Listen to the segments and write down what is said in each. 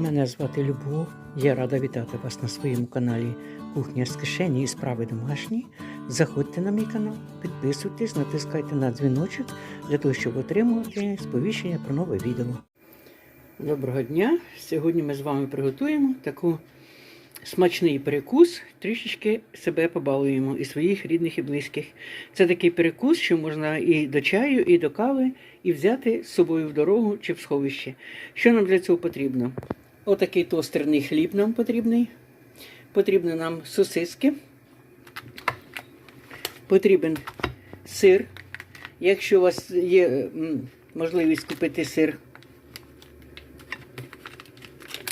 Мене звати Любов. Я рада вітати вас на своєму каналі Кухня з кишені і справи домашні. Заходьте на мій канал, підписуйтесь, натискайте на дзвіночок для того, щоб отримувати сповіщення про нове відео. Доброго дня! Сьогодні ми з вами приготуємо таку смачний перекус, трішечки себе побалуємо і своїх рідних і близьких. Це такий перекус, що можна і до чаю, і до кави, і взяти з собою в дорогу чи в сховище. Що нам для цього потрібно? Отакий тостерний хліб нам потрібний. Потрібно нам сосиски. Потрібен сир. Якщо у вас є можливість купити сир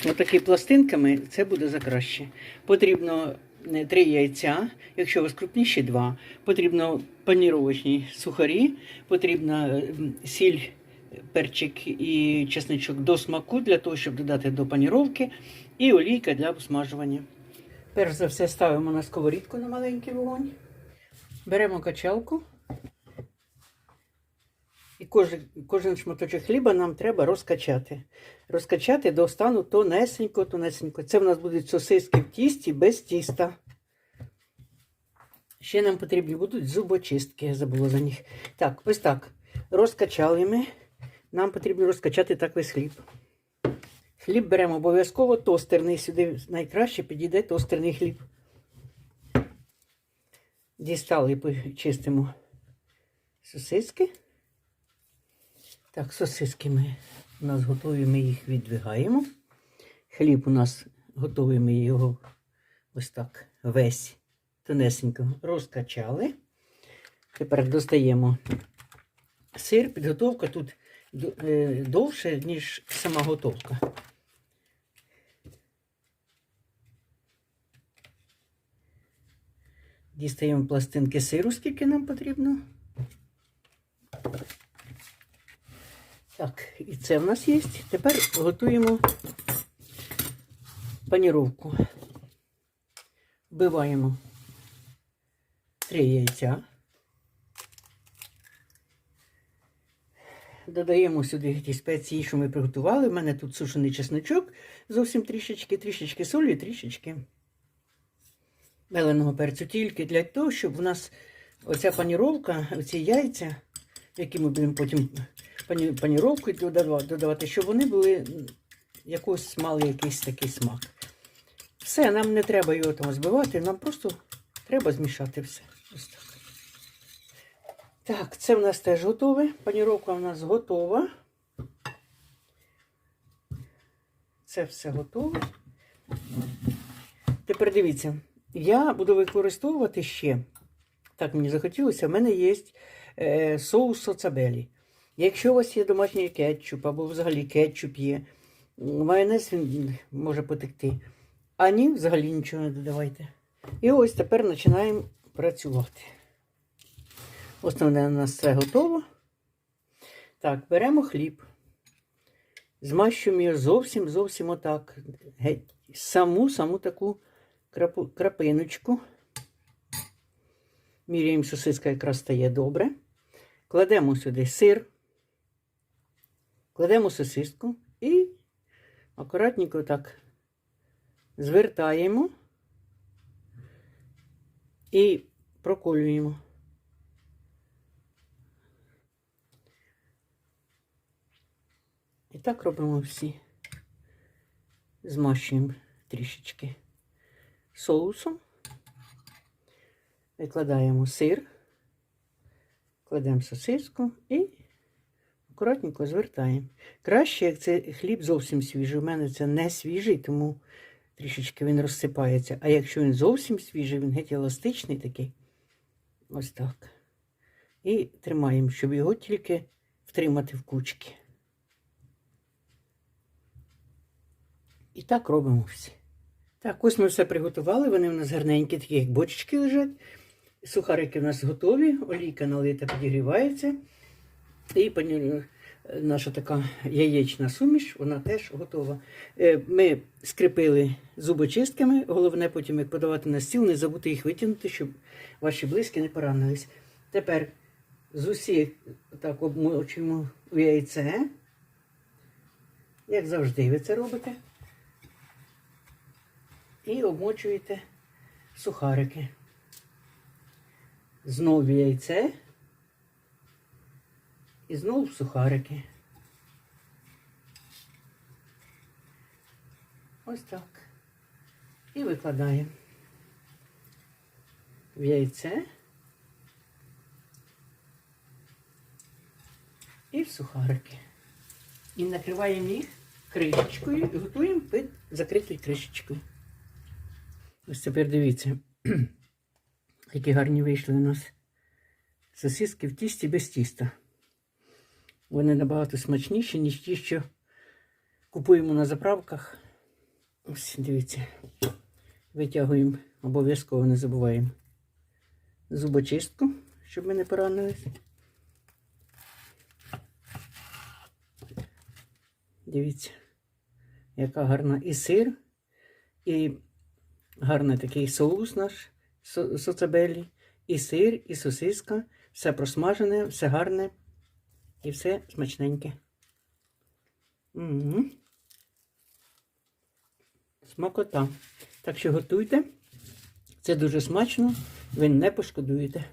отакі пластинками, це буде за краще. Потрібно е, три яйця, якщо у вас крупніші, два. Потрібно паніровочні сухарі, потрібна сіль, перчик і чесничок до смаку для того, щоб додати до паніровки, і олійка для посмажування. Перш за все ставимо на сковорідку на маленький вогонь. Беремо качалку. І кожен, кожен шматочок хліба нам треба розкачати. Розкачати до стану тонесенько, тонесенько. Це в нас будуть сосиски в тісті без тіста. Ще нам потрібні будуть зубочистки, забула за них. Так, ось так. Розкачали ми. Нам потрібно розкачати так весь хліб. Хліб беремо обов'язково тостерний. Сюди найкраще підійде тостерний хліб. Дістали, почистимо сосиски. Так, сосиски ми у нас готові, ми їх віддвигаємо. Хліб у нас готовий, ми його ось так весь тонесенько розкачали. Тепер достаємо сир. Підготовка тут довше, ніж сама готовка. Дістаємо пластинки сиру, скільки нам потрібно. Так, і це в нас є. Тепер готуємо паніровку. Вбиваємо три яйця. Додаємо сюди ті спеції, що ми приготували. У мене тут сушений чесночок, зовсім трішечки, трішечки солі, трішечки меленого перцю. Тільки для того, щоб у нас оця паніровка, оці яйця, які ми будемо потім пані, паніровкою додавати, щоб вони були якось мали якийсь такий смак. Все, нам не треба його там збивати, нам просто треба змішати все. Ось так. Так, це в нас теж готове. Паніровка в нас готова. Це все готове. Тепер дивіться, я буду використовувати ще, так мені захотілося, в мене є е, соус соцабелі. Якщо у вас є домашній кетчуп або взагалі кетчуп є, майонез він може потекти. А ні, взагалі нічого не додавайте. І ось тепер починаємо працювати. Основне у нас все готово. Так, беремо хліб. Змащуємо його зовсім зовсім отак. Саму саму таку крапу, крапиночку. Міряємо, сосиска якраз стає добре. Кладемо сюди сир, кладемо сосиску і акуратненько так звертаємо і проколюємо. Так робимо всі. Змащуємо трішечки соусом. Викладаємо сир, кладемо сосиску і акуратненько звертаємо. Краще, як це хліб зовсім свіжий. У мене це не свіжий, тому трішечки він розсипається. А якщо він зовсім свіжий, він геть еластичний такий. Ось так. І тримаємо, щоб його тільки втримати в кучки. І так робимо всі. Так, ось ми все приготували. Вони в нас гарненькі, такі як бочечки лежать. Сухарики в нас готові, олійка налита підігрівається. І пані, наша така яєчна суміш, вона теж готова. Е, Ми скріпили зубочистками. Головне потім, як подавати на стіл, не забути їх витягнути, щоб ваші близькі не поранились. Тепер з усіх так обмочуємо в яйце. Як завжди, ви це робите. І обмочуєте сухарики. Знову яйце. І знову сухарики. Ось так. І викладаємо в яйце і в сухарики. І накриваємо їх кришечкою і готуємо під закритою кришечкою. Ось тепер дивіться, які гарні вийшли у нас сосиски в тісті без тіста. Вони набагато смачніші, ніж ті, що купуємо на заправках. Ось, дивіться. Витягуємо, обов'язково не забуваємо. Зубочистку, щоб ми не поранились. Дивіться, яка гарна і сир, і гарний такий соус наш со- соцебелі, і сир, і сосиска. Все просмажене, все гарне і все смачненьке. Угу. Смакота. Так що готуйте. Це дуже смачно, ви не пошкодуєте.